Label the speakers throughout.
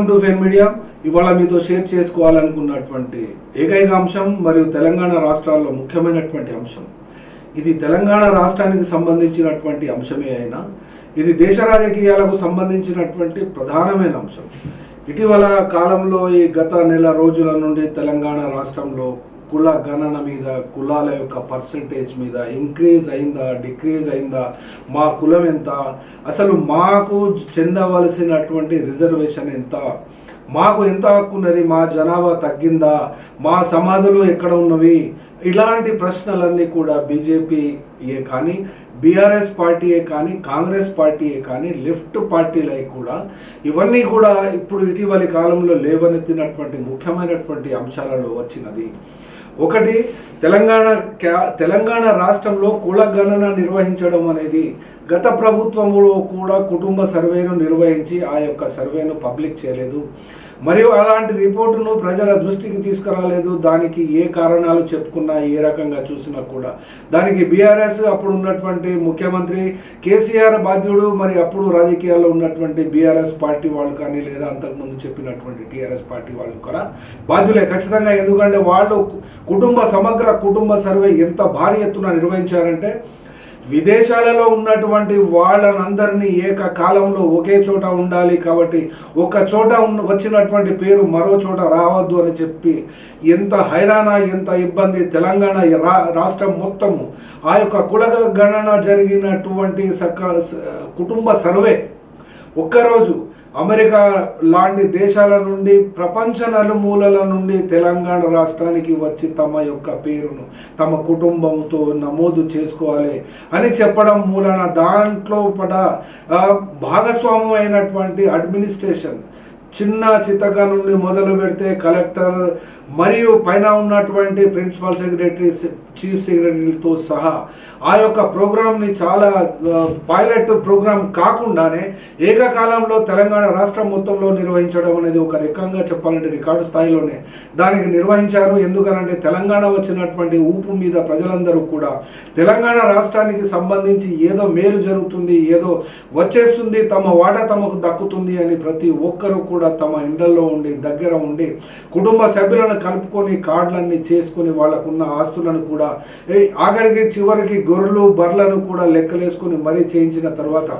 Speaker 1: Welcome to ఫెన్ media. ఇవాళ మీతో share చేసుకోవాలనుకున్నటువంటి ఏకైక అంశం మరియు తెలంగాణ రాష్ట్రాల్లో ముఖ్యమైనటువంటి అంశం. ఇది తెలంగాణ రాష్ట్రానికి సంబంధించినటువంటి అంశమే అయినా ఇది దేశ రాజకీయాలకు సంబంధించినటువంటి ప్రధానమైన అంశం. ఇటీవల కాలంలో ఈ గత నెల రోజుల నుండి తెలంగాణ రాష్ట్రంలో కుల గణన మీద కులాల యొక్క పర్సంటేజ్ మీద ఇంక్రీజ్ అయిందా డిక్రీజ్ అయిందా మా కులం ఎంత? అసలు మాకు చెందవలసినటువంటి రిజర్వేషన్ ఎంత? మాకు ఎంత హక్కు ఉన్నది? మా జనాభా తగ్గిందా? మా సమాధులు ఎక్కడ ఉన్నవి? ఇలాంటి ప్రశ్నలన్నీ కూడా బీజేపీయే కానీ బీఆర్ఎస్ పార్టీయే కానీ కాంగ్రెస్ పార్టీయే కానీ లెఫ్ట్ పార్టీలే కూడా ఇవన్నీ కూడా ఇప్పుడు ఇటీవలి కాలంలో లేవనెత్తినటువంటి ముఖ్యమైనటువంటి అంశాలలో వచ్చినది. ఒకటి తెలంగాణ క్యా తెలంగాణ రాష్ట్రంలో కుల గణన నిర్వహించడం అనేది గత ప్రభుత్వంలో కూడా కుటుంబ సర్వేను నిర్వహించి ఆ యొక్క సర్వేను పబ్లిక్ చేయలేదు. మరియు అలాంటి రిపోర్టును ప్రజల దృష్టికి తీసుకురాలేదు. దానికి ఏ కారణాలు చెప్పుకున్నా ఏ రకంగా చూసినా కూడా. దానికి బీఆర్ఎస్ అప్పుడు ఉన్నటువంటి ముఖ్యమంత్రి కేసీఆర్ బాధ్యుడు మరి అప్పుడు రాజకీయాల్లో ఉన్నటువంటి బీఆర్ఎస్ పార్టీ వాళ్ళు కానీ లేదా అంతకుముందు చెప్పినటువంటి టీఆర్ఎస్ పార్టీ వాళ్ళు కూడా బాధ్యులే. ఖచ్చితంగా ఎందుకంటే వాళ్ళు కుటుంబ సమగ్ర కుటుంబ సర్వే ఎంత భారీ ఎత్తున నిర్వహించారంటే విదేశాలలో ఉన్నటువంటి వాళ్ళనందరినీ ఏకకాలంలో ఒకే చోట ఉండాలి కాబట్టి ఒక చోట ఉన్న వచ్చినటువంటి పేరు మరో చోట రావద్దు అని చెప్పి ఎంత హైరాణ ఎంత ఇబ్బంది తెలంగాణ రా రాష్ట్రం మొత్తము. ఆ యొక్క కుల గణన జరిగినటువంటి సక కుటుంబ సర్వే ఒక్కరోజు అమెరికా లాంటి దేశాల నుండి ప్రపంచ నలుమూలల నుండి తెలంగాణ రాష్ట్రానికి వచ్చి తమ యొక్క పేరును తమ కుటుంబంతో నమోదు చేసుకోవాలి అని చెప్పడం మూలన దాంట్లో పడ భాగస్వామ్యం అయినటువంటి అడ్మినిస్ట్రేషన్ చిన్న చితక నుండి మొదలు పెడితే కలెక్టర్ మరియు పైన ఉన్నటువంటి ప్రిన్సిపల్ సెక్రటరీ చీఫ్ సెక్రటరీతో సహా ఆ యొక్క ప్రోగ్రామ్ని చాలా పైలట్ ప్రోగ్రామ్ కాకుండానే ఏకకాలంలో తెలంగాణ రాష్ట్రం మొత్తంలో నిర్వహించడం అనేది ఒక రకంగా చెప్పాలంటే రికార్డు స్థాయిలోనే దానికి నిర్వహించారు. ఎందుకనంటే తెలంగాణ వచ్చినటువంటి ఊపు మీద ప్రజలందరూ కూడా తెలంగాణ రాష్ట్రానికి సంబంధించి ఏదో మేలు జరుగుతుంది ఏదో వచ్చేస్తుంది తమ వాట తమకు దక్కుతుంది అని ప్రతి ఒక్కరూ కూడా తమ ఇండ్లలో ఉండి దగ్గర ఉండి కుటుంబ సభ్యులను కలుపుకొని కార్డులన్నీ చేసుకొని వాళ్ళకున్న ఆస్తులను కూడా ఆఖరికి చివరికి గొర్రెలు బర్రెలను కూడా లెక్కలేసుకొని మరీ చేయించిన తర్వాత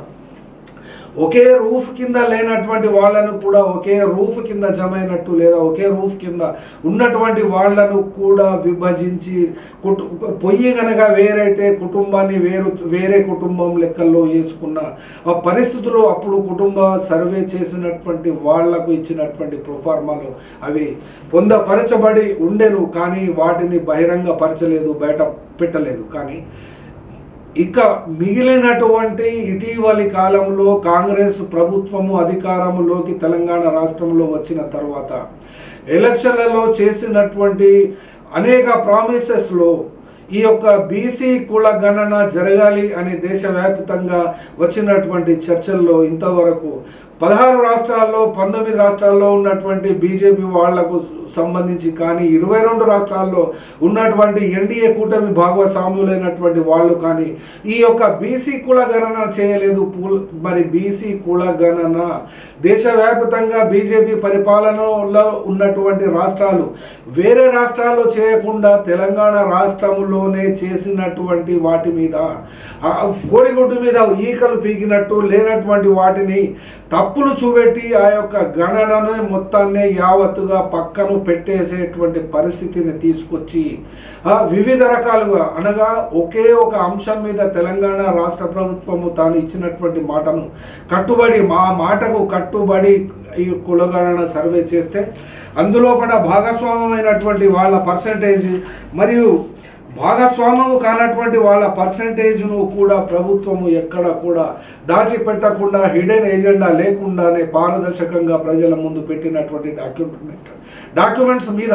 Speaker 1: ఒకే రూఫ్ కింద లేనటువంటి వాళ్ళను కూడా ఒకే రూఫ్ కింద జమైనట్టు లేదా ఒకే రూఫ్ కింద ఉన్నటువంటి వాళ్ళను కూడా విభజించి కుటు పొయ్యి కనుక వేరైతే కుటుంబాన్ని వేరు వేరే కుటుంబం లెక్కల్లో వేసుకున్న ఆ పరిస్థితులు అప్పుడు కుటుంబ సర్వే చేసినటువంటి వాళ్ళకు ఇచ్చినటువంటి ప్రొఫార్మాలు అవి పొందపరచబడి ఉండెను కానీ వాటిని బహిరంగ పరచలేదు బయట పెట్టలేదు. కానీ ఇక మిగిలినటువంటి ఇటీవలి కాలంలో కాంగ్రెస్ ప్రభుత్వము అధికారంలోకి తెలంగాణ రాష్ట్రంలో వచ్చిన తర్వాత ఎలక్షన్లలో చేసినటువంటి అనేక ప్రామిసెస్లో ఈ యొక్క బీసీ కుల గణన జరగాలి అని దేశవ్యాప్తంగా వచ్చినటువంటి చర్చల్లో ఇంతవరకు పదహారు రాష్ట్రాల్లో పంతొమ్మిది రాష్ట్రాల్లో ఉన్నటువంటి బీజేపీ వాళ్ళకు సంబంధించి కానీ ఇరవై రెండు రాష్ట్రాల్లో ఉన్నటువంటి ఎన్డీఏ కూటమి భాగస్వామ్యులైనటువంటి వాళ్ళు కానీ ఈ యొక్క బీసీ కుల గణన చేయలేదు మరి బీసీ కుల గణన దేశవ్యాప్తంగా బీజేపీ పరిపాలనలో ఉన్నటువంటి రాష్ట్రాలు వేరే రాష్ట్రాల్లో చేయకుండా తెలంగాణ రాష్ట్రంలోనే చేసినటువంటి వాటి మీద కోడిగుడ్డు మీద ఈకలు పీకినట్టు లేనటువంటి వాటిని తప్పులు చూపెట్టి ఆ యొక్క గణనను మొత్తాన్ని యావత్తుగా పక్కను పెట్టేసేటువంటి పరిస్థితిని తీసుకొచ్చి వివిధ రకాలుగా అనగా ఒకే ఒక అంశం మీద తెలంగాణ రాష్ట్ర ప్రభుత్వము తాను ఇచ్చినటువంటి మాటను కట్టుబడి మా మాటకు కట్టుబడి ఈ కులగణన సర్వే చేస్తే అందులో పడ భాగస్వామ్యమైనటువంటి వాళ్ళ పర్సంటేజ్ మరియు భాగస్వామ్యము కానటువంటి వాళ్ళ పర్సంటేజ్ను కూడా ప్రభుత్వము ఎక్కడ కూడా దాచిపెట్టకుండా హిడెన్ ఏజెండా లేకుండానే పారదర్శకంగా ప్రజల ముందు పెట్టినటువంటి డాక్యుమెంట్ డాక్యుమెంట్స్ మీద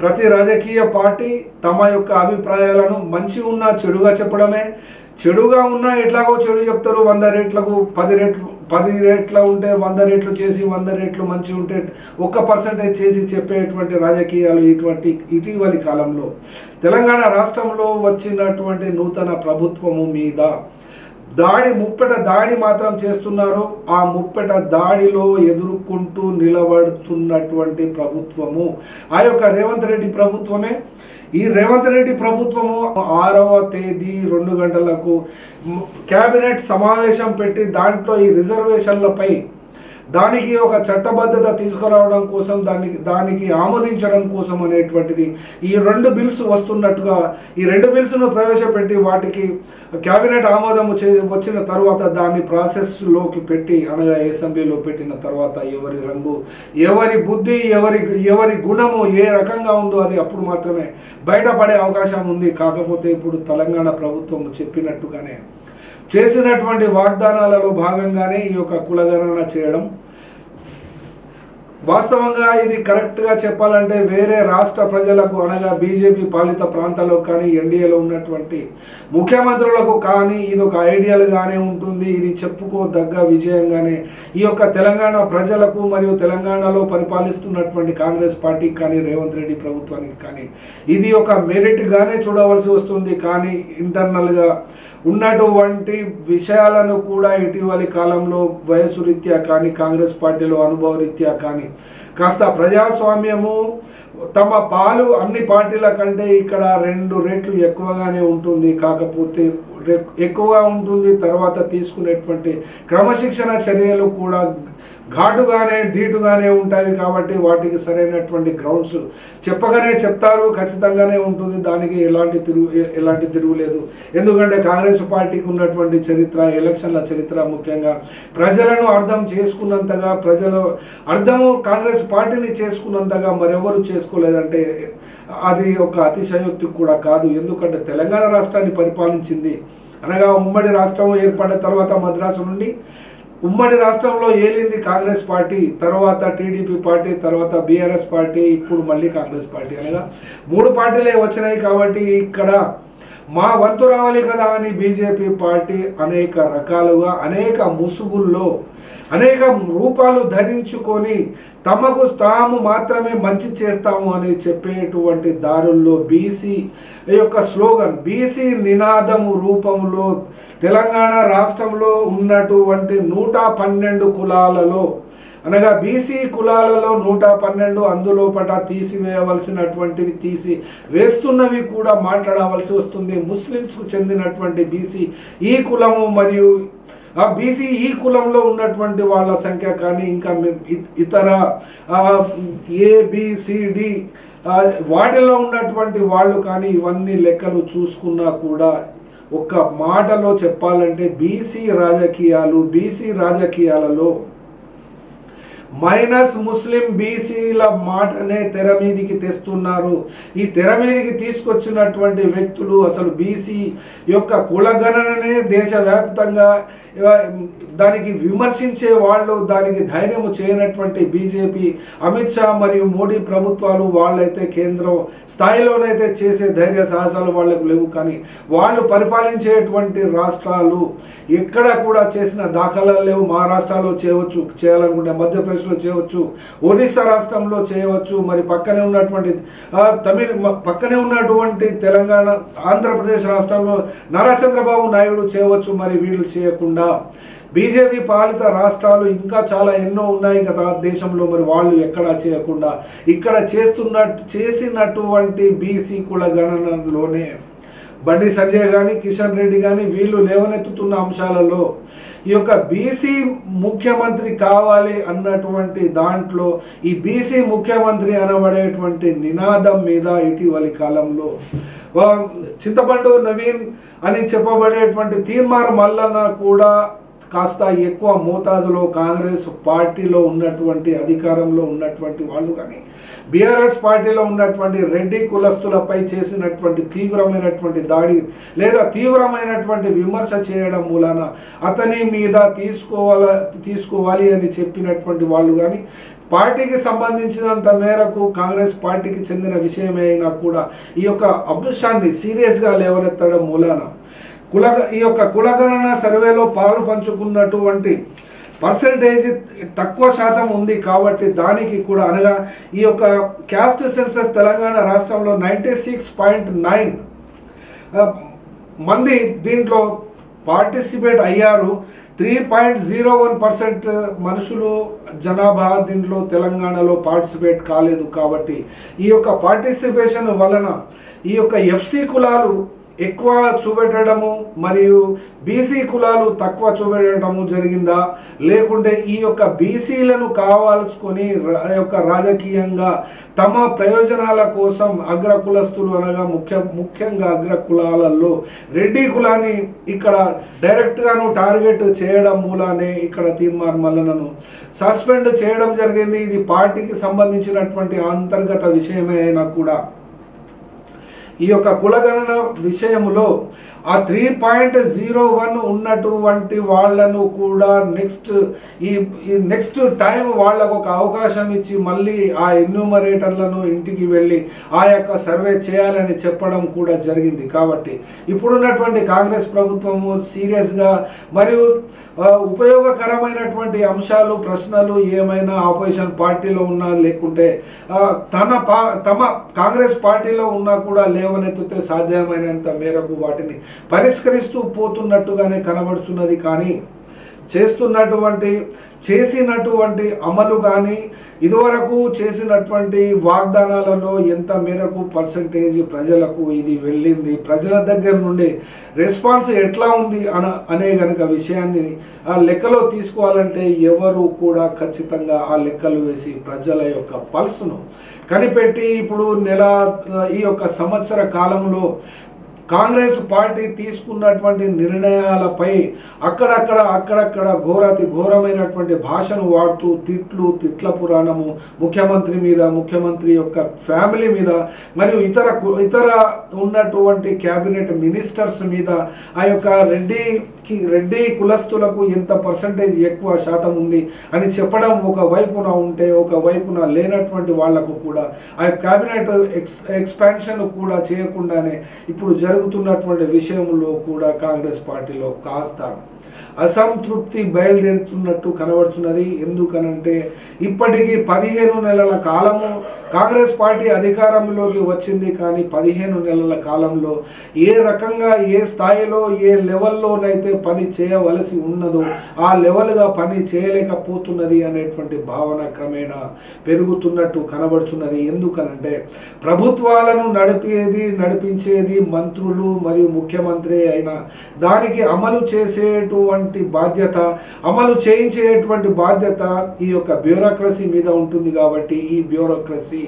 Speaker 1: ప్రతి రాజకీయ పార్టీ తమ యొక్క అభిప్రాయాలను మంచి ఉన్నా చెడుగా చెప్పడమే. చెడుగా ఉన్నా ఎట్లాగో చెడు చెప్తారు వంద రేట్లకు పది రేట్లు పది రేట్ల ఉంటే వంద రేట్లు చేసి వంద రేట్లు మంచి ఉంటే ఒక్క పర్సెంటేజ్ చేసి చెప్పేటువంటి రాజకీయాలు ఇటువంటి ఇటీవలి కాలంలో. తెలంగాణ రాష్ట్రంలో వచ్చినటువంటి నూతన ప్రభుత్వము మీద దాడి ముప్పెట దాడి మాత్రం చేస్తున్నారు. ఆ ముప్పెట దాడిలో ఎదుర్కొంటూ నిలబడుతున్నటువంటి ప్రభుత్వము. ఆ యొక్క రేవంత్ రెడ్డి ప్రభుత్వమే ఈ రేవంత్ రెడ్డి ప్రభుత్వము ఆరవ తేదీ రెండు గంటలకు కేబినెట్ సమావేశం పెట్టి దాంట్లో ఈ రిజర్వేషన్లపై దానికి ఒక చట్టబద్ధత తీసుకురావడం కోసం దానికి దానికి ఆమోదించడం కోసం అనేటువంటిది ఈ రెండు బిల్స్ వస్తున్నట్టుగా ఈ రెండు బిల్స్ను ప్రవేశపెట్టి వాటికి కేబినెట్ ఆమోదం చే వచ్చిన తర్వాత దాన్ని ప్రాసెస్లోకి పెట్టి అనగా అసెంబ్లీలో పెట్టిన తర్వాత ఎవరి రంగు ఎవరి బుద్ధి ఎవరి ఎవరి గుణము ఏ రకంగా ఉందో అది అప్పుడు మాత్రమే బయటపడే అవకాశం ఉంది. కాకపోతే ఇప్పుడు తెలంగాణ ప్రభుత్వం చెప్పినట్టుగానే చేసినటువంటి వాగ్దానాలలో భాగంగానే ఈ యొక్క కులగణన చేయడం వాస్తవంగా ఇది కరెక్ట్గా చెప్పాలంటే వేరే రాష్ట్ర ప్రజలకు అనగా బీజేపీ పాలిత ప్రాంతాల్లో కానీ ఎన్డీఏలో ఉన్నటువంటి ముఖ్యమంత్రులకు కానీ ఇది ఒక ఐడియల్గానే ఉంటుంది. ఇది చెప్పుకోదగ్గ విజయంగానే ఈ యొక్క తెలంగాణ ప్రజలకు మరియు తెలంగాణలో పరిపాలిస్తున్నటువంటి కాంగ్రెస్ పార్టీకి కానీ రేవంత్ రెడ్డి ప్రభుత్వానికి కానీ ఇది ఒక మెరిట్గానే చూడవలసి వస్తుంది. కానీ ఇంటర్నల్గా ఉన్నటువంటి విషయాలను కూడా ఇటీవలి కాలంలో వయసు రీత్యా కానీ కాంగ్రెస్ పార్టీలో అనుభవ రీత్యా కానీ కాస్త ప్రజాస్వామ్యము తమ పాలు అన్ని పార్టీల కంటే ఇక్కడ రెండు రెట్లు ఎక్కువగానే ఉంటుంది. కాకపోతే ఎక్కువగా ఉంటుంది. తర్వాత తీసుకునేటువంటి క్రమశిక్షణ చర్యలు కూడా ఘాటుగానే ధీటుగానే ఉంటాయి కాబట్టి వాటికి సరైనటువంటి గ్రౌండ్స్ చెప్పగానే చెప్తారు ఖచ్చితంగానే ఉంటుంది. దానికి ఎలాంటి తిరుగు ఎలాంటి తిరుగులేదు ఎందుకంటే కాంగ్రెస్ పార్టీకి ఉన్నటువంటి చరిత్ర ఎలక్షన్ల చరిత్ర ముఖ్యంగా ప్రజలను అర్థం చేసుకున్నంతగా ప్రజలు అర్థము కాంగ్రెస్ పార్టీని చేసుకున్నంతగా మరెవరు చేసుకోలేదంటే అది ఒక అతిశయోక్తి కూడా కాదు. ఎందుకంటే తెలంగాణ రాష్ట్రాన్ని పరిపాలించింది అనగా ఉమ్మడి రాష్ట్రం ఏర్పడిన తర్వాత మద్రాసు నుండి ఉమ్మడి రాష్ట్రంలో ఏలింది కాంగ్రెస్ పార్టీ తర్వాత టీడీపీ పార్టీ తర్వాత బీఆర్ఎస్ పార్టీ ఇప్పుడు మళ్ళీ కాంగ్రెస్ పార్టీ అనగా మూడు పార్టీలే వచ్చినాయి కాబట్టి ఇక్కడ మా వంతు రావాలి కదా అని బీజేపీ పార్టీ అనేక రకాలుగా అనేక ముసుగుల్లో అనేక రూపాలు ధరించుకొని తమకు తాము మాత్రమే మంచి చేస్తాము అని చెప్పేటువంటి దారుల్లో బీసీ యొక్క స్లోగన్ బీసీ నినాదము రూపంలో తెలంగాణ రాష్ట్రంలో ఉన్నటువంటి నూట పన్నెండు కులాలలో అనగా బీసీ కులాలలో నూట పన్నెండు అందులోపట తీసివేయవలసినటువంటివి తీసి వేస్తున్నవి కూడా మాట్లాడవలసి వస్తుంది. ముస్లిమ్స్కు చెందినటువంటి బీసీ ఈ కులము మరియు ఆ బీసీ ఈ కులంలో ఉన్నటువంటి వాళ్ళ సంఖ్య కానీ ఇంకా ఇతర ఏబిసిడి వాటిలో ఉన్నటువంటి వాళ్ళు కానీ ఇవన్నీ లెక్కలు చూసుకున్నా కూడా ఒక మాటలో చెప్పాలంటే బీసీ రాజకీయాలు బీసీ రాజకీయాలలో మైనస్ ముస్లిం బీసీల మాటనే తెర మీదికి తెస్తున్నారు. ఈ తెర మీదికి తీసుకొచ్చినటువంటి వ్యక్తులు అసలు బీసీ యొక్క కులగణననే దేశవ్యాప్తంగా దానికి విమర్శించే వాళ్ళు దానికి ధైర్యం చేయనటువంటి బీజేపీ అమిత్ షా మరియు మోడీ ప్రభుత్వాలు వాళ్ళైతే కేంద్రం స్థాయిలోనైతే చేసే ధైర్య సాహసాలు వాళ్ళకు లేవు. కానీ వాళ్ళు పరిపాలించేటువంటి రాష్ట్రాలు ఎక్కడ కూడా చేసిన దాఖలాలు లేవు. మహారాష్ట్రలో చేయవచ్చు చేయాలనుకుంటే మధ్యప్రదేశ్ మధ్యప్రదేశ్లో చేయవచ్చు ఒడిస్సా రాష్ట్రంలో చేయవచ్చు మరి పక్కనే ఉన్నటువంటి తమిళ పక్కనే ఉన్నటువంటి తెలంగాణ ఆంధ్రప్రదేశ్ రాష్ట్రంలో నారా చంద్రబాబు నాయుడు చేయవచ్చు మరి వీళ్ళు చేయకుండా. బీజేపీ పాలిత రాష్ట్రాలు ఇంకా చాలా ఎన్నో ఉన్నాయి కదా దేశంలో మరి వాళ్ళు ఎక్కడా చేయకుండా. ఇక్కడ చేస్తున్నట్టు చేసినటువంటి బీసీ కుల గణనలోనే బండి సంజయ్ కానీ కిషన్ రెడ్డి కానీ వీళ్ళు లేవనెత్తుతున్న అంశాలలో ఈ యొక్క బీసీ ముఖ్యమంత్రి కావాలి అన్నటువంటి దాంట్లో ఈ బీసీ ముఖ్యమంత్రి అనబడేటువంటి నినాదం మీద ఇటీవలి కాలంలో చింతపండు నవీన్ అని చెప్పబడేటువంటి తీర్మార్ మల్లన కూడా కాస్త ఎక్కువ మోతాదులో కాంగ్రెస్ పార్టీలో ఉన్నటువంటి అధికారంలో ఉన్నటువంటి వాళ్ళు కానీ బీఆర్ఎస్ పార్టీలో ఉన్నటువంటి రెడ్డి కులస్తులపై చేసినటువంటి తీవ్రమైనటువంటి దాడి లేదా తీవ్రమైనటువంటి విమర్శ చేయడం మూలాన అతని మీద తీసుకోవాల తీసుకోవాలి అని చెప్పినటువంటి వాళ్ళు కానీ పార్టీకి సంబంధించినంత మేరకు కాంగ్రెస్ పార్టీకి చెందిన విషయమైనా కూడా ఈ యొక్క అంశాన్ని సీరియస్గా లేవనెత్తడం మూలాన కుల ఈ యొక్క కులగణన సర్వేలో పాలు పంచుకున్నటువంటి పర్సంటేజ్ తక్కువ శాతం ఉంది కాబట్టి దానికి కూడా అనగా ఈ యొక్క క్యాస్ట్ సెన్సస్ తెలంగాణ రాష్ట్రంలో నైంటీ సిక్స్ పాయింట్ నైన్ మంది దీంట్లో పార్టిసిపేట్ అయ్యారు. Three point zero one percent మనుషులు జనాభా దీంట్లో తెలంగాణలో పార్టిసిపేట్ కాలేదు కాబట్టి ఈ యొక్క పార్టిసిపేషన్ వలన ఈ యొక్క ఎఫ్సి కులాలు ఎక్కువ చూపెట్టడము మరియు బీసీ కులాలు తక్కువ చూపెట్టడము జరిగిందా? లేకుంటే ఈ యొక్క బీసీలను కావాల్సుకొని యొక్క రాజకీయంగా తమ ప్రయోజనాల కోసం అగ్ర కులస్తులు అనగా ముఖ్య ముఖ్యంగా అగ్ర కులాలలో రెడ్డి కులాన్ని ఇక్కడ డైరెక్ట్గాను టార్గెట్ చేయడం మూలానే ఇక్కడ తీర్మాన్ మల్లనను సస్పెండ్ చేయడం జరిగింది. ఇది పార్టీకి సంబంధించినటువంటి అంతర్గత విషయమే అయినా కూడా. ఈ యొక్క కులగణన విషయంలో ఆ త్రీ పాయింట్ జీరో వన్ ఉన్నటువంటి వాళ్ళను కూడా నెక్స్ట్ ఈ ఈ నెక్స్ట్ టైం వాళ్ళకు ఒక అవకాశం ఇచ్చి మళ్ళీ ఆ ఎన్యూమరేటర్లను ఇంటికి వెళ్ళి ఆ యొక్క సర్వే చేయాలని చెప్పడం కూడా జరిగింది. కాబట్టి ఇప్పుడున్నటువంటి కాంగ్రెస్ ప్రభుత్వము సీరియస్గా మరియు ఉపయోగకరమైనటువంటి అంశాలు ప్రశ్నలు ఏమైనా ఆపోజిషన్ పార్టీలో ఉన్నా లేకుంటే తన పా తమ కాంగ్రెస్ పార్టీలో ఉన్నా కూడా లేవనెత్తితే సాధ్యమైనంత మేరకు వాటిని పరిష్కరిస్తూ పోతున్నట్టుగానే కనబడుతున్నది కానీ చేస్తున్నటువంటి చేసినటువంటి అమలు కానీ ఇదివరకు చేసినటువంటి వాగ్దానాలలో ఎంత మేరకు పర్సంటేజ్ ప్రజలకు ఇది వెళ్ళింది ప్రజల దగ్గర నుండి రెస్పాన్స్ ఎట్లా ఉంది అన అనే కనుక విషయాన్ని ఆ లెక్కలో తీసుకోవాలంటే ఎవరు కూడా ఖచ్చితంగా ఆ లెక్కలు వేసి ప్రజల యొక్క పల్స్ను కనిపెట్టి ఇప్పుడు నెల ఈ యొక్క సంవత్సర కాలంలో కాంగ్రెస్ పార్టీ తీసుకున్నటువంటి నిర్ణయాలపై అక్కడక్కడ అక్కడక్కడ ఘోరాతి ఘోరమైనటువంటి భాషను వాడుతూ తిట్లు తిట్ల పురాణము ముఖ్యమంత్రి మీద ముఖ్యమంత్రి యొక్క ఫ్యామిలీ మీద మరియు ఇతర కు- ఇతర ఉన్నటువంటి క్యాబినెట్ మినిస్టర్స్ మీద ఆ యొక్క రెడ్డికి రెడ్డి కులస్తులకు ఎంత పర్సంటేజ్ ఎక్కువ శాతం ఉంది అని చెప్పడం ఒక వైపున ఉంటే ఒక వైపున లేనటువంటి వాళ్ళకు కూడా ఆ క్యాబినెట్ ఎక్స్ ఎక్స్పాన్షన్ కూడా చేయకుండానే ఇప్పుడు జరుగు జరుగుతున్నటువంటి విషయంలో కూడా కాంగ్రెస్ పార్టీలో కాస్త అసంతృప్తి బయలుదేరుతున్నట్టు కనబడుతున్నది. ఎందుకనంటే ఇప్పటికీ పదిహేను నెలల కాలము కాంగ్రెస్ పార్టీ అధికారంలోకి వచ్చింది. కానీ పదిహేను నెలల కాలంలో ఏ రకంగా ఏ స్థాయిలో ఏ లెవెల్లోనైతే పని చేయవలసి ఉన్నదో ఆ లెవెల్గా పని చేయలేకపోతున్నది అనేటువంటి భావన క్రమేణా పెరుగుతున్నట్టు కనబడుతున్నది. ఎందుకనంటే ప్రభుత్వాలను నడిపేది నడిపించేది మంత్రులు మరియు ముఖ్యమంత్రి అయిన దానికి అమలు చేసే చేసేటువంటి బాధ్యత అమలు చేయించేటువంటి బాధ్యత ఈ యొక్క బ్యూరోక్రసీ మీద ఉంటుంది కాబట్టి ఈ బ్యూరోక్రసీ.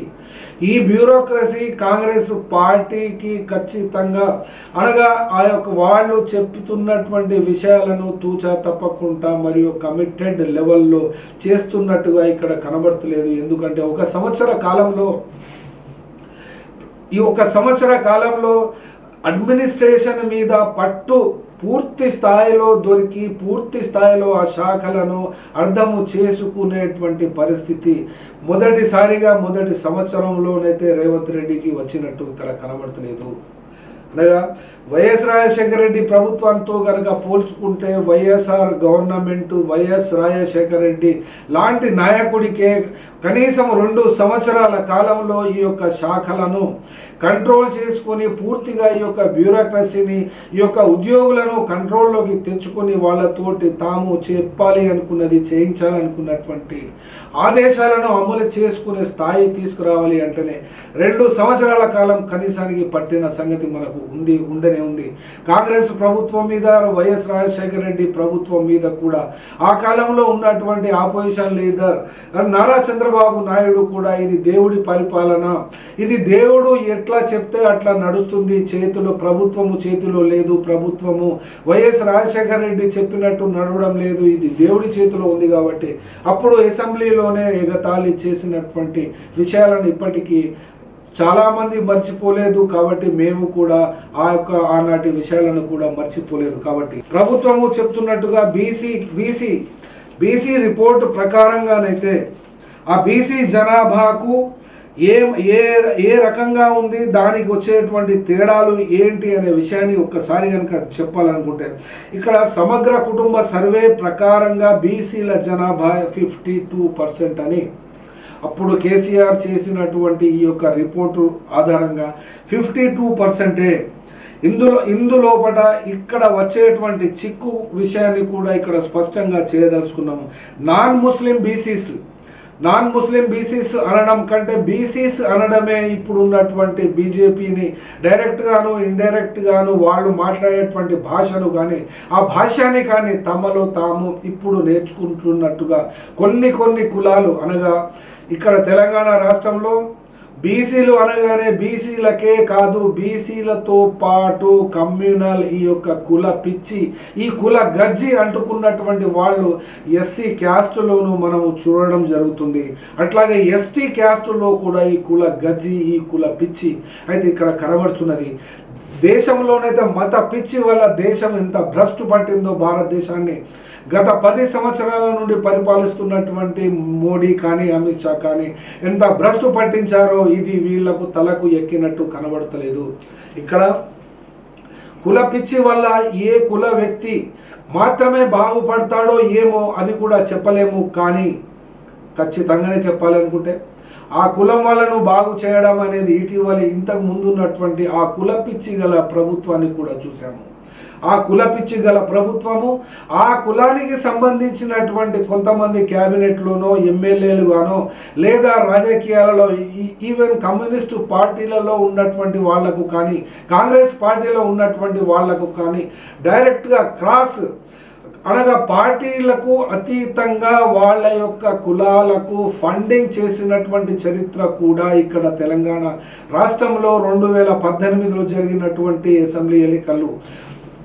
Speaker 1: ఈ బ్యూరోక్రసీ కాంగ్రెస్ పార్టీకి ఖచ్చితంగా అనగా ఆ యొక్క వాళ్ళు చెప్తున్నటువంటి విషయాలను తూచా తప్పకుండా మరియు కమిటెడ్ లెవెల్లో చేస్తున్నట్టుగా ఇక్కడ కనబడతలేదు. ఎందుకంటే ఒక సంవత్సర కాలంలో ఈ ఒక సంవత్సర కాలంలో అడ్మినిస్ట్రేషన్ మీద పట్టు పూర్తి స్థాయిలో దొరికి పూర్తి స్థాయిలో ఆ శాఖలను అర్థము చేసుకునేటువంటి పరిస్థితి మొదటిసారిగా మొదటి సంవత్సరంలోనైతే రేవంత్ రెడ్డికి వచ్చినట్టు ఇక్కడ కనబడతలేదు. అనగా వైఎస్ రాజశేఖర రెడ్డి ప్రభుత్వంతో కనుక పోల్చుకుంటే YSR government YS Rajasekhara Reddy లాంటి నాయకుడికే కనీసం రెండు సంవత్సరాల కాలంలో ఈ యొక్క శాఖలను కంట్రోల్ చేసుకొని పూర్తిగా ఈ యొక్క బ్యూరోక్రసీని ఈ యొక్క ఉద్యోగులను కంట్రోల్లోకి తెచ్చుకొని వాళ్ళతోటి తాము చెప్పాలి అనుకున్నది చేయించాలనుకున్నటువంటి ఆదేశాలను అమలు చేసుకునే స్థాయి తీసుకురావాలి అంటేనే రెండు సంవత్సరాల కాలం కనీసానికి పట్టిన సంగతి మనకు ఉంది ఉండనే ఉంది. కాంగ్రెస్ ప్రభుత్వం మీద వైఎస్ రాజశేఖర రెడ్డి ప్రభుత్వం మీద కూడా ఆ కాలంలో ఉన్నటువంటి ఆపోజిషన్ లీడర్ నారా చంద్రబాబు నాయుడు కూడా ఇది దేవుడి పరిపాలన. ఇది దేవుడు ఎట్లా చెప్తే అట్లా నడుస్తుంది. చేతిలో ప్రభుత్వము చేతిలో లేదు ప్రభుత్వము. వైఎస్ రాజశేఖర రెడ్డి చెప్పినట్టు నడవడం లేదు. ఇది దేవుడి చేతిలో ఉంది కాబట్టి అప్పుడు అసెంబ్లీలోనే ఎగతాళి చేసినటువంటి విషయాలను ఇప్పటికీ చాలామంది మర్చిపోలేదు కాబట్టి మేము కూడా ఆ యొక్క ఆనాటి విషయాలను కూడా మర్చిపోలేదు కాబట్టి ప్రభుత్వము చెప్తున్నట్టుగా బీసీ బీసీ బీసీ రిపోర్ట్ ప్రకారంగానైతే ఆ బీసీ జనాభాకు ఏ ఏ ఏ రకంగా ఉంది దానికి వచ్చేటువంటి తేడాలు ఏంటి అనే విషయాన్ని ఒక్కసారి కనుక చెప్పాలనుకుంటే ఇక్కడ సమగ్ర కుటుంబ సర్వే ప్రకారంగా బీసీల జనాభా ఫిఫ్టీ టూ పర్సెంట్ అని అప్పుడు కేసీఆర్ చేసినటువంటి ఈ యొక్క రిపోర్టు ఆధారంగా ఫిఫ్టీ టూ పర్సెంటే ఇందులో ఇందులోపట ఇక్కడ వచ్చేటువంటి చిక్కు విషయాన్ని కూడా ఇక్కడ స్పష్టంగా చేయదలుచుకున్నాము. Non Muslim BCs non Muslim BCs అనడం కంటే బీసీస్ అనడమే ఇప్పుడు ఉన్నటువంటి బీజేపీని డైరెక్ట్గాను ఇండైరెక్ట్గాను వాళ్ళు మాట్లాడేటువంటి భాషను కానీ ఆ భాష్యాన్ని కానీ తమలో తాము ఇప్పుడు నేర్చుకుంటున్నట్టుగా కొన్ని కొన్ని కులాలు అనగా ఇక్కడ తెలంగాణ రాష్ట్రంలో బీసీలు అనగానే బీసీలకే కాదు బీసీలతో పాటు కమ్యూనల్ ఈ యొక్క కుల పిచ్చి ఈ కుల గజ్జి అంటుకున్నటువంటి వాళ్ళు ఎస్సీ క్యాస్టులోనూ మనము చూడడం జరుగుతుంది. అట్లాగే ఎస్టీ క్యాస్టులో కూడా ఈ కుల గజ్జి ఈ కుల పిచ్చి అయితే ఇక్కడ కనబడుచున్నది. దేశంలోనైతే మత పిచ్చి వల్ల దేశం ఎంత భ్రష్టు పట్టిందో భారతదేశాన్ని గత పది సంవత్సరాల నుండి పరిపాలిస్తున్నటువంటి మోడీ కానీ అమిత్ షా కానీ ఎంత భ్రష్టు పట్టించారో ఇది వీళ్ళకు తలకు ఎక్కినట్టు కనబడతలేదు. ఇక్కడ కుల పిచ్చి వల్ల ఏ కుల వ్యక్తి మాత్రమే బాగుపడతాడో ఏమో అది కూడా చెప్పలేము కానీ ఖచ్చితంగానే చెప్పాలనుకుంటే ఆ కులం వాళ్ళను బాగు చేయడం అనేది ఇటీవల ఇంతకు ముందున్నటువంటి ఆ కుల పిచ్చి గల ప్రభుత్వాన్ని కూడా చూసాము ఆ కుల పిచ్చి గల ప్రభుత్వము ఆ కులానికి సంబంధించినటువంటి కొంతమంది క్యాబినెట్లోనో ఎమ్మెల్యేలు గానో లేదా రాజకీయాలలో ఈ- ఈవెన్ కమ్యూనిస్టు పార్టీలలో ఉన్నటువంటి వాళ్ళకు కానీ కాంగ్రెస్ పార్టీలో ఉన్నటువంటి వాళ్ళకు కానీ డైరెక్ట్గా క్రాస్ అనగా పార్టీలకు అతీతంగా వాళ్ళ యొక్క కులాలకు ఫండింగ్ చేసినటువంటి చరిత్ర కూడా ఇక్కడ తెలంగాణ రాష్ట్రంలో రెండు వేల పద్దెనిమిదిలో జరిగినటువంటి అసెంబ్లీ ఎన్నికలు.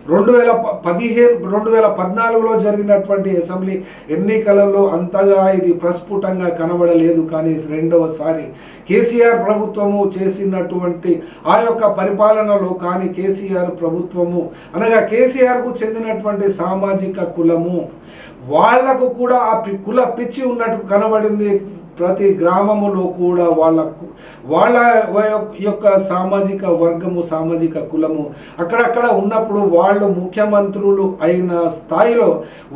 Speaker 1: రెండు వేల పదిహేను రెండు వేల పద్నాలుగులో జరిగినటువంటి అసెంబ్లీ ఎన్నికలలో అంతగా ఇది ప్రస్ఫుటంగా కనబడలేదు. కానీ రెండవసారి కేసీఆర్ ప్రభుత్వము చేసినటువంటి ఆ యొక్క పరిపాలనలో కానీ కేసీఆర్ ప్రభుత్వము అనగా కేసీఆర్కు చెందినటువంటి సామాజిక కులము వాళ్ళకు కూడా ఆ పి- కుల పిచ్చి ఉన్నట్టు కనబడింది. ప్రతి గ్రామములో కూడా వాళ్ళ వాళ్ళ యొక్క సామాజిక వర్గము సామాజిక కులము అక్కడక్కడ ఉన్నప్పుడు వాళ్ళు ముఖ్యమంత్రులు అయిన స్థాయిలో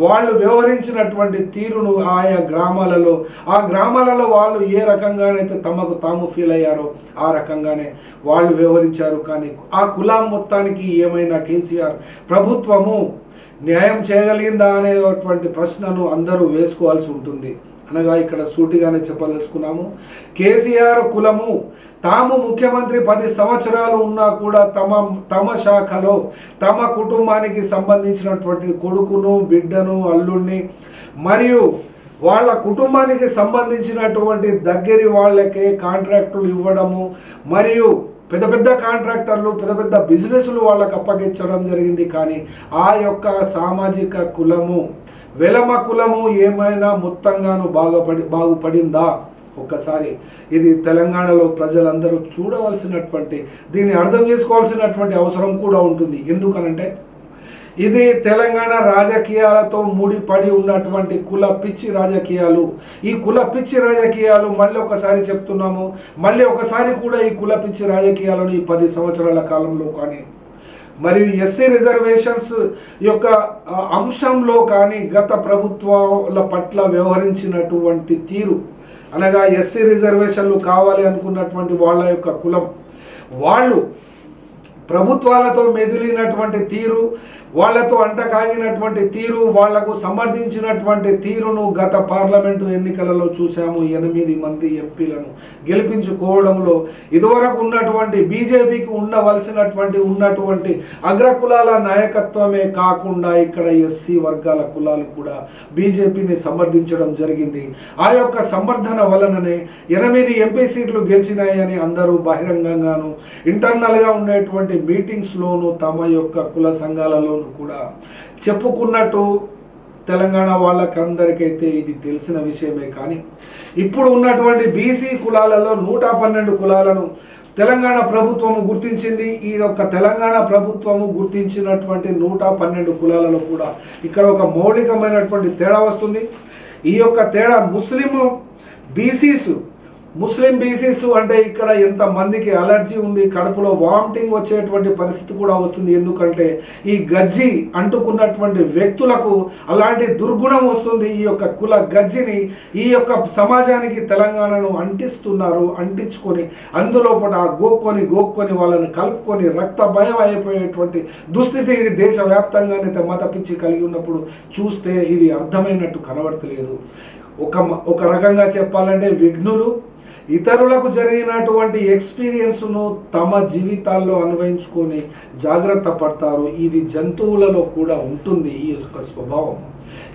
Speaker 1: వాళ్ళు వ్యవహరించినటువంటి తీరును ఆయా గ్రామాలలో ఆ గ్రామాలలో వాళ్ళు ఏ రకంగానైతే తమకు తాము ఫీల్ అయ్యారో ఆ రకంగానే వాళ్ళు వ్యవహరించారు. కానీ ఆ కులం మొత్తానికి ఏమైనా కేసీఆర్ ప్రభుత్వము న్యాయం చేయగలిగిందా అనేటువంటి ప్రశ్నను అందరూ వేసుకోవాల్సి ఉంటుంది. అనగా ఇక్కడ సూటిగానే చెప్పదలుచుకున్నాము. కేసీఆర్ కులము తాము ముఖ్యమంత్రి పది సంవత్సరాలు ఉన్నా కూడా తమ తమ శాఖలో తమ కుటుంబానికి సంబంధించినటువంటి కొడుకును బిడ్డను అల్లుడిని మరియు వాళ్ళ కుటుంబానికి సంబంధించినటువంటి దగ్గరి వాళ్ళకే కాంట్రాక్టులు ఇవ్వడము మరియు పెద్ద పెద్ద కాంట్రాక్టర్లు పెద్ద పెద్ద బిజినెస్లు వాళ్ళకి అప్పగించడం జరిగింది. కానీ ఆ యొక్క సామాజిక కులము వెలమ కులము ఏమైనా మొత్తంగాను బాగుపడి బాగుపడిందా? ఒక్కసారి ఇది తెలంగాణలో ప్రజలందరూ చూడవలసినటువంటి దీన్ని అర్థం చేసుకోవాల్సినటువంటి అవసరం కూడా ఉంటుంది. ఎందుకనంటే ఇది తెలంగాణ రాజకీయాలతో ముడిపడి ఉన్నటువంటి కుల పిచ్చి రాజకీయాలు. ఈ కుల పిచ్చి రాజకీయాలు మళ్ళీ ఒకసారి చెప్తున్నాము. మళ్ళీ ఒకసారి కూడా ఈ కుల పిచ్చి రాజకీయాలను ఈ పది సంవత్సరాల కాలంలో కానీ మరియు ఎస్సీ రిజర్వేషన్స్ యొక్క అంశంలో కానీ గత ప్రభుత్వాల పట్ల వ్యవహరించినటువంటి తీరు అనగా ఎస్సీ రిజర్వేషన్లు కావాలి అనుకున్నటువంటి వాళ్ళ యొక్క కులం వాళ్ళు ప్రభుత్వాలతో మెదిలినటువంటి తీరు వాళ్ళతో అంటకాగినటువంటి తీరు వాళ్ళకు సమర్థించినటువంటి తీరును గత పార్లమెంటు ఎన్నికలలో చూశాము. ఎనిమిది మంది ఎంపీలను గెలిపించుకోవడంలో ఇదివరకు ఉన్నటువంటి బీజేపీకి ఉండవలసినటువంటి ఉన్నటువంటి అగ్రకులాల నాయకత్వమే కాకుండా ఇక్కడ ఎస్సీ వర్గాల కులాలు కూడా బీజేపీని సమర్థించడం జరిగింది. ఆ యొక్క సమర్థన వలననే ఎనిమిది ఎంపీ సీట్లు గెలిచినాయని అందరూ బహిరంగంగాను ఇంటర్నల్గా ఉండేటువంటి మీటింగ్స్లోనూ తమ యొక్క కుల సంఘాలలోను కూడా చెప్పుకున్నట్టు తెలంగాణ వాళ్ళకందరికైతే ఇది తెలిసిన విషయమే కానీ ఇప్పుడు ఉన్నటువంటి బీసీ కులాలలో నూట పన్నెండు కులాలను తెలంగాణ ప్రభుత్వము గుర్తించింది. ఈ యొక్క తెలంగాణ ప్రభుత్వము గుర్తించినటువంటి నూట పన్నెండు కులాలలో కూడా ఇక్కడ ఒక మౌలికమైనటువంటి తేడా వస్తుంది. ఈ యొక్క తేడా ముస్లిం బీసీస్ ముస్లిం బీసీస్ అంటే ఇక్కడ ఎంత మందికి అలర్జీ ఉంది కడుపులో వామిటింగ్ వచ్చేటువంటి పరిస్థితి కూడా వస్తుంది. ఎందుకంటే ఈ గజ్జి అంటుకున్నటువంటి వ్యక్తులకు అలాంటి దుర్గుణం వస్తుంది. ఈ యొక్క కుల గజ్జిని ఈ యొక్క సమాజానికి తెలంగాణను అంటిస్తున్నారు అంటించుకొని అందులోపట గోక్కొని గోక్కొని వాళ్ళని కలుపుకొని రక్త భయం అయిపోయేటువంటి దుస్థితి ఇది దేశవ్యాప్తంగానైతే మతపిచ్చి కలిగి ఉన్నప్పుడు చూస్తే ఇది అర్థమైనట్టు కనబడతలేదు. ఒక ఒక రకంగా చెప్పాలంటే విఘ్నులు ఇతరులకు జరిగినటువంటి ఎక్స్పీరియన్స్ను తమ జీవితాల్లో అన్వయించుకొని జాగ్రత్త పడతారు. ఇది జంతువులలో కూడా ఉంటుంది ఈ యొక్క స్వభావం.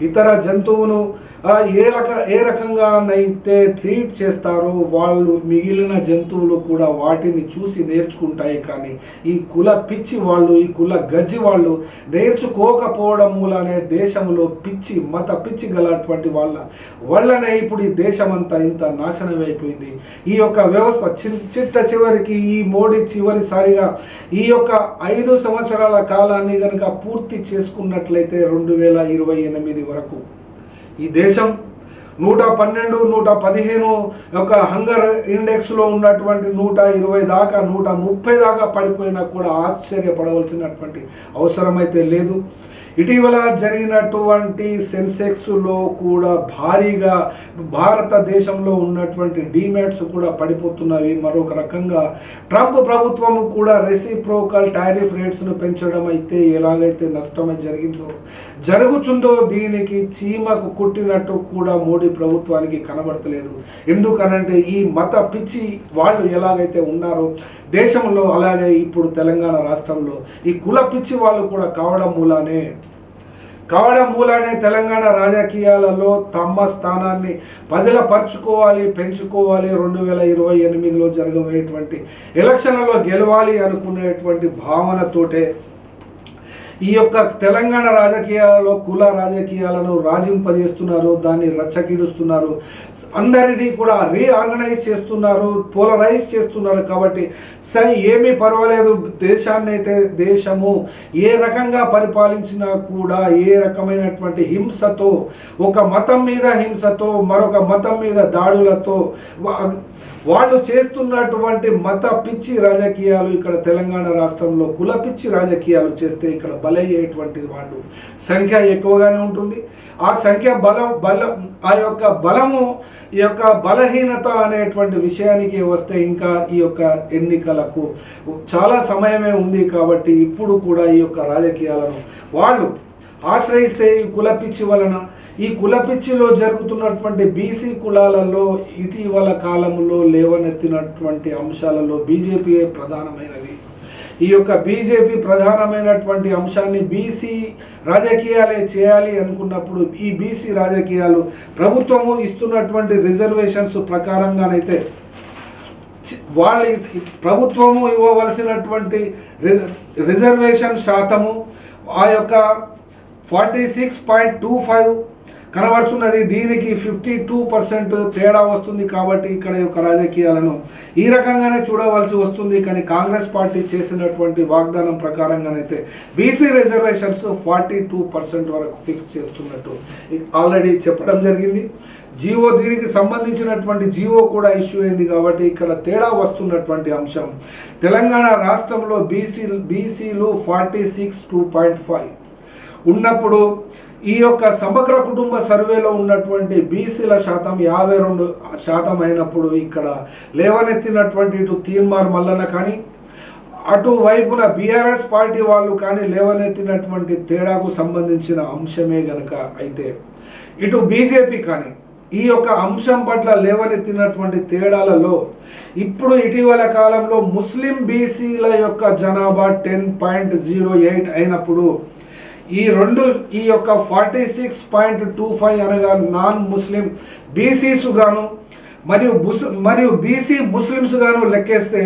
Speaker 1: ఇతర జంతువును ఏ రక ఏ రకంగానైతే ట్రీట్ చేస్తారో వాళ్ళు మిగిలిన జంతువులు కూడా వాటిని చూసి నేర్చుకుంటాయి కానీ ఈ కుల పిచ్చి వాళ్ళు ఈ కుల గజ్జి వాళ్ళు నేర్చుకోకపోవడం మూలనే దేశంలో పిచ్చి మత పిచ్చి గలటువంటి వాళ్ళ వల్లనే ఇప్పుడు ఈ దేశం అంతా ఇంత నాశనం అయిపోయింది ఈ యొక్క వ్యవస్థ చి- చిట్ట చివరికి ఈ మోడీ చివరిసారిగా ఈ యొక్క ఐదు సంవత్సరాల కాలాన్ని కనుక పూర్తి చేసుకున్నట్లయితే రెండు వేల ఇరవై ఎనిమిది వరకు ఈ దేశం నూట పన్నెండు నూట పదిహేను యొక్క హంగర్ ఇండెక్స్లో ఉన్నటువంటి నూట ఇరవై దాకా నూట ముప్పై దాకా పడిపోయినా కూడా ఆశ్చర్యపడవలసినటువంటి అవసరం అయితే లేదు. ఇటీవల జరిగినటువంటి సెన్సెక్స్లో కూడా భారీగా భారతదేశంలో ఉన్నటువంటి డిమాట్స్ కూడా పడిపోతున్నవి మరొక రకంగా ట్రంప్ ప్రభుత్వము కూడా రెసిప్రోకల్ టారిఫ్ రేట్స్ను పెంచడం అయితే ఎలాగైతే నష్టమై జరిగిందో జరుగుతుందో దీనికి చీమకు కుట్టినట్టు కూడా మోడీ ప్రభుత్వానికి కనబడతలేదు. ఎందుకనంటే ఈ మత పిచ్చి వాళ్ళు ఎలాగైతే ఉన్నారో దేశంలో అలాగే ఇప్పుడు తెలంగాణ రాష్ట్రంలో ఈ కుల పిచ్చి వాళ్ళు కూడా కావడం మూలానే. కావడం మూలానే తెలంగాణ రాజకీయాలలో తమ స్థానాన్ని పదిలపరుచుకోవాలి పెంచుకోవాలి. రెండు వేల ఇరవై ఎనిమిదిలో జరగబోయేటువంటి ఎలక్షన్లలో గెలవాలి అనుకునేటువంటి భావనతోటే ఈ యొక్క తెలంగాణ రాజకీయాలలో కుల రాజకీయాలను రాజింపజేస్తున్నారు దాన్ని రచ్చగిడుస్తున్నారు అందరినీ కూడా రీఆర్గనైజ్ చేస్తున్నారు పోలరైజ్ చేస్తున్నారు కాబట్టి సై ఏమీ పర్వాలేదు. దేశాన్ని అయితే దేశము ఏ రకంగా పరిపాలించినా కూడా ఏ రకమైనటువంటి హింసతో ఒక మతం మీద హింసతో మరొక మతం మీద దాడులతో వాళ్ళు చేస్తున్నటువంటి మత పిచ్చి రాజకీయాలు ఇక్కడ తెలంగాణ రాష్ట్రంలో కుల పిచ్చి రాజకీయాలు చేస్తే ఇక్కడ బలయ్యేటువంటి వాళ్ళు సంఖ్య ఎక్కువగానే ఉంటుంది. ఆ సంఖ్య బలం బలం ఆ యొక్క బలము ఈ యొక్క బలహీనత అనేటువంటి విషయానికి వస్తే ఇంకా ఈ యొక్క ఎన్నికలకు చాలా సమయమే ఉంది కాబట్టి ఇప్పుడు కూడా ఈ యొక్క రాజకీయాలను వాళ్ళు ఆశ్రయిస్తే ఈ కుల పిచ్చి వలన ఈ కులపిచ్చిలో జరుగుతున్నటువంటి బీసీ కులాలలో ఇటీవల కాలంలో లేవనెత్తినటువంటి అంశాలలో బీజేపీయే ప్రధానమైనది? ఈ యొక్క బీజేపీ ప్రధానమైనటువంటి అంశాన్ని బీసీ రాజకీయాలే చేయాలి అనుకున్నప్పుడు ఈ బీసీ రాజకీయాలు ప్రభుత్వము ఇస్తున్నటువంటి రిజర్వేషన్స్ ప్రకారంగానైతే వాళ్ళ ప్రభుత్వము ఇవ్వవలసినటువంటి రిజర్వేషన్ శాతము ఆ యొక్క forty six point two five కనబడుతున్నది. దీనికి ఫిఫ్టీ టూ పర్సెంట్ తేడా వస్తుంది కాబట్టి ఇక్కడ యొక్క రాజకీయాలను ఈ రకంగానే చూడవలసి వస్తుంది. కానీ కాంగ్రెస్ పార్టీ చేసినటువంటి వాగ్దానం ప్రకారంగానైతే BC reservations forty two percent వరకు ఫిక్స్ చేస్తున్నట్టు ఆల్రెడీ చెప్పడం జరిగింది. జియో దీనికి సంబంధించినటువంటి జియో కూడా ఇష్యూ అయింది కాబట్టి ఇక్కడ తేడా వస్తున్నటువంటి అంశం. తెలంగాణ రాష్ట్రంలో బీసీ బీసీలు forty six two point five ఉన్నప్పుడు ఈ యొక్క సమగ్ర కుటుంబ సర్వేలో ఉన్నటువంటి బీసీల శాతం యాభై రెండు శాతం అయినప్పుడు ఇక్కడ లేవనెత్తినటువంటి ఇటు తీన్మార్ మల్లన్న కానీ అటు వైపున బీఆర్ఎస్ పార్టీ వాళ్ళు కానీ లేవనెత్తినటువంటి తేడాకు సంబంధించిన అంశమే గనక అయితే ఇటు బీజేపీ కానీ ఈ యొక్క అంశం పట్ల లేవనెత్తినటువంటి తేడాలలో ఇప్పుడు ఇటీవల కాలంలో ముస్లిం బీసీల యొక్క జనాభా టెన్ పాయింట్ జీరో ఎయిట్ అయినప్పుడు ఈ రెండు ఈ యొక్క forty six point two five అనగా నాన్ ముస్లిం బీసీస్ గాను మరియు బుస్ మరియు బీసీ ముస్లిమ్స్ గాను లెక్కేస్తే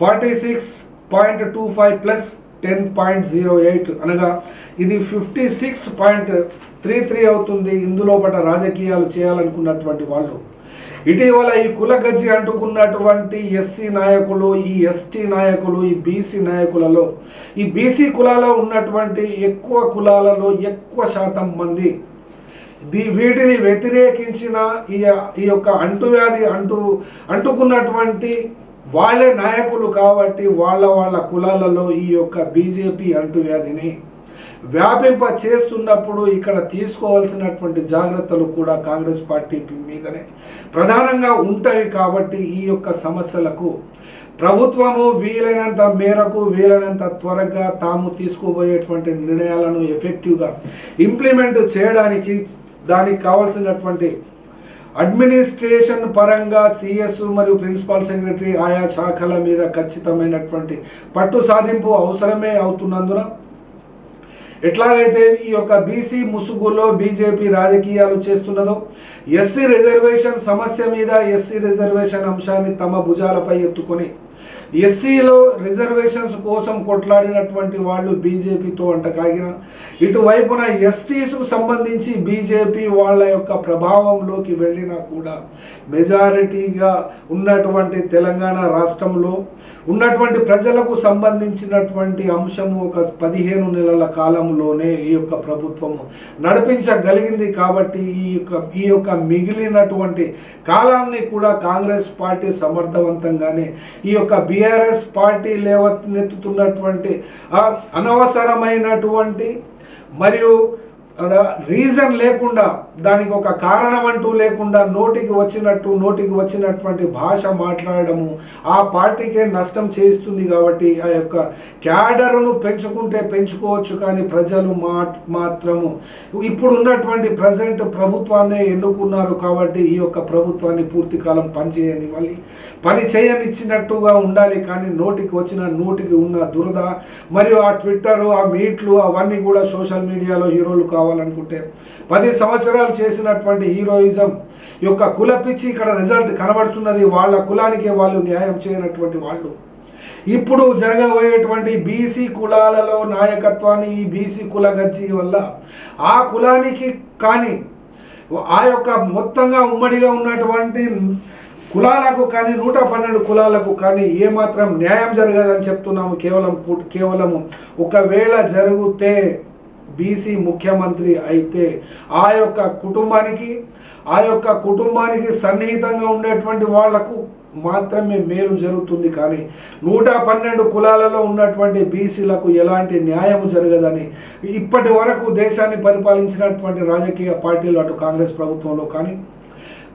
Speaker 1: forty six point two five plus ten point zero eight అనగా ఇది fifty six point three three అవుతుంది. ఇందులో పట రాజకీయాలు చేయాలనుకున్నటువంటి వాళ్ళు. ఇటీవల ఈ కుల గజ్జి అంటుకున్నటువంటి ఎస్సీ నాయకులు ఈ ఎస్టీ నాయకులు ఈ బీసీ నాయకులలో ఈ బీసీ కులాలో ఉన్నటువంటి ఎక్కువ కులాలలో ఎక్కువ శాతం మంది దీ వీటిని వ్యతిరేకించిన ఈ ఈ యొక్క అంటువ్యాధి అంటు అంటుకున్నటువంటి వాళ్ళే నాయకులు కాబట్టి వాళ్ళ వాళ్ళ కులాలలో ఈ యొక్క బీజేపీ అంటువ్యాధిని వ్యాపింప చేస్తున్నప్పుడు ఇక్కడ తీసుకోవాల్సినటువంటి జాగ్రత్తలు కూడా కాంగ్రెస్ పార్టీ మీదనే ప్రధానంగా ఉంటాయి కాబట్టి ఈ యొక్క సమస్యలకు ప్రభుత్వము వీలైనంత మేరకు వీలైనంత త్వరగా తాము తీసుకోబోయేటువంటి నిర్ణయాలను ఎఫెక్టివ్గా ఇంప్లిమెంట్ చేయడానికి దానికి కావాల్సినటువంటి అడ్మినిస్ట్రేషన్ పరంగా సిఎస్ మరియు ప్రిన్సిపాల్ సెక్రటరీ ఆయా శాఖల మీద ఖచ్చితమైనటువంటి పట్టు సాధింపు అవసరమే అవుతున్నందున ఎట్లాగైతే ఈ యొక్క బీసీ ముసుగులో బీజేపీ రాజకీయాలు చేస్తున్నదో ఎస్సీ రిజర్వేషన్ సమస్య మీద ఎస్సీ రిజర్వేషన్ అంశాన్ని తమ భుజాలపై ఎత్తుకొని ఎస్సీలో రిజర్వేషన్స్ కోసం కొట్లాడినటువంటి వాళ్ళు బీజేపీతో అంట కాగిన. ఇటువైపున ఎస్టీస్కు సంబంధించి బీజేపీ వాళ్ళ యొక్క ప్రభావంలోకి వెళ్ళినా కూడా మెజారిటీగా ఉన్నటువంటి తెలంగాణ రాష్ట్రంలో ఉన్నటువంటి ప్రజలకు సంబంధించినటువంటి అంశము ఒక పదిహేను నెలల కాలంలోనే ఈ యొక్క ప్రభుత్వము నడిపించగలిగింది కాబట్టి ఈ యొక్క ఈ యొక్క మిగిలినటువంటి కాలాన్ని కూడా కాంగ్రెస్ పార్టీ సమర్థవంతంగానే ఈ యొక్క టిఆర్ఎస్ పార్టీ లేవనెత్తుతున్నటువంటి నెత్తుతున్నటువంటి అనవసరమైనటువంటి మరియు రీజన్ లేకుండా దానికి ఒక కారణం అంటూ లేకుండా నోటికి వచ్చినట్టు నోటికి వచ్చినటువంటి భాష మాట్లాడడము ఆ పార్టీకే నష్టం చేస్తుంది కాబట్టి ఆ యొక్క క్యాడర్ను పెంచుకుంటే పెంచుకోవచ్చు కానీ ప్రజలు మా మాత్రము ఇప్పుడు ఉన్నటువంటి ప్రజెంట్ ప్రభుత్వాన్ని ఎన్నుకున్నారు కాబట్టి ఈ యొక్క ప్రభుత్వాన్ని పూర్తికాలం పనిచేయని మళ్ళీ పని చేయనిచ్చినట్టుగా ఉండాలి కానీ నోటికి వచ్చిన నోటికి ఉన్న దురద మరియు ఆ ట్విట్టరు ఆ మీట్లు అవన్నీ కూడా సోషల్ మీడియాలో హీరోలు కావాలనుకుంటే పది సంవత్సరాలు చేసినటువంటి హీరోయిజం యొక్క కుల పిచ్చి ఇక్కడ రిజల్ట్ కనబడుతున్నది వాళ్ళ కులానికి వాళ్ళు న్యాయం చేయనటువంటి వాళ్ళు. ఇప్పుడు జరగబోయేటువంటి బీసీ కులాలలో నాయకత్వాన్ని ఈ బీసీ కుల గజ్జి వల్ల ఆ కులానికి కానీ ఆ యొక్క మొత్తంగా ఉమ్మడిగా ఉన్నటువంటి కులాలకు కానీ నూట పన్నెండు కులాలకు కానీ ఏమాత్రం న్యాయం జరగదని చెప్తున్నాము కేవలం కు- కేవలము. ఒకవేళ జరిగితే బీసీ ముఖ్యమంత్రి అయితే ఆ యొక్క కుటుంబానికి ఆ యొక్క కుటుంబానికి సన్నిహితంగా ఉండేటువంటి వాళ్ళకు మాత్రమే మేలు జరుగుతుంది కానీ నూట పన్నెండు కులాలలో ఉన్నటువంటి బీసీలకు ఎలాంటి న్యాయం జరగదని ఇప్పటి వరకు దేశాన్ని పరిపాలించినటువంటి రాజకీయ పార్టీలు అటు కాంగ్రెస్ ప్రభుత్వంలో కానీ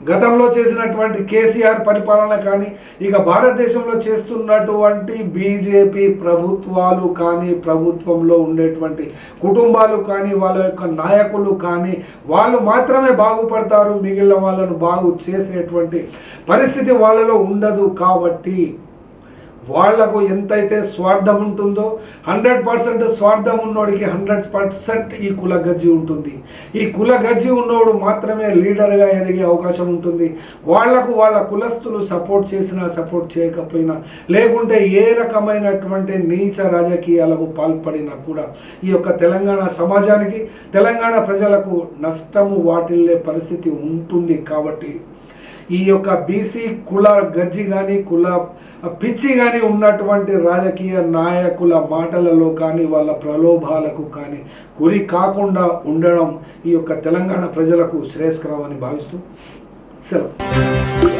Speaker 1: గతంలో చేసినటువంటి కేసీఆర్ పరిపాలన కానీ ఇక భారతదేశంలో చేస్తున్నటువంటి బీజేపీ ప్రభుత్వాలు కానీ ప్రభుత్వంలో ఉండేటువంటి కుటుంబాలు కానీ వాళ్ళ యొక్క నాయకులు కానీ వాళ్ళు మాత్రమే బాగుపడతారు మిగిలిన వాళ్ళను బాగు చేసేటువంటి పరిస్థితి వాళ్ళలో ఉండదు కాబట్టి వాళ్ళకు ఎంతైతే స్వార్థం ఉంటుందో హండ్రెడ్ పర్సెంట్ స్వార్థం ఉన్నోడికి హండ్రెడ్ పర్సెంట్ ఈ కుల గజ్జి ఉంటుంది. ఈ కుల గజ్జి ఉన్నోడు మాత్రమే లీడర్గా ఎదిగే అవకాశం ఉంటుంది. వాళ్ళకు వాళ్ళ కులస్తులు సపోర్ట్ చేసినా సపోర్ట్ చేయకపోయినా లేకుంటే ఏ రకమైనటువంటి నీచ రాజకీయాలకు పాల్పడినా కూడా ఈ యొక్క తెలంగాణ సమాజానికి తెలంగాణ ప్రజలకు నష్టము వాటిల్లే పరిస్థితి ఉంటుంది కాబట్టి ఈ యొక్క బీసీ కుల గజ్జి కానీ కుల పిచ్చి కానీ ఉన్నటువంటి రాజకీయ నాయకుల మాటలలో కానీ వాళ్ళ ప్రలోభాలకు కానీ గురి కాకుండా ఉండడం ఈ యొక్క తెలంగాణ ప్రజలకు శ్రేయస్కరం అని భావిస్తూ సెలవు.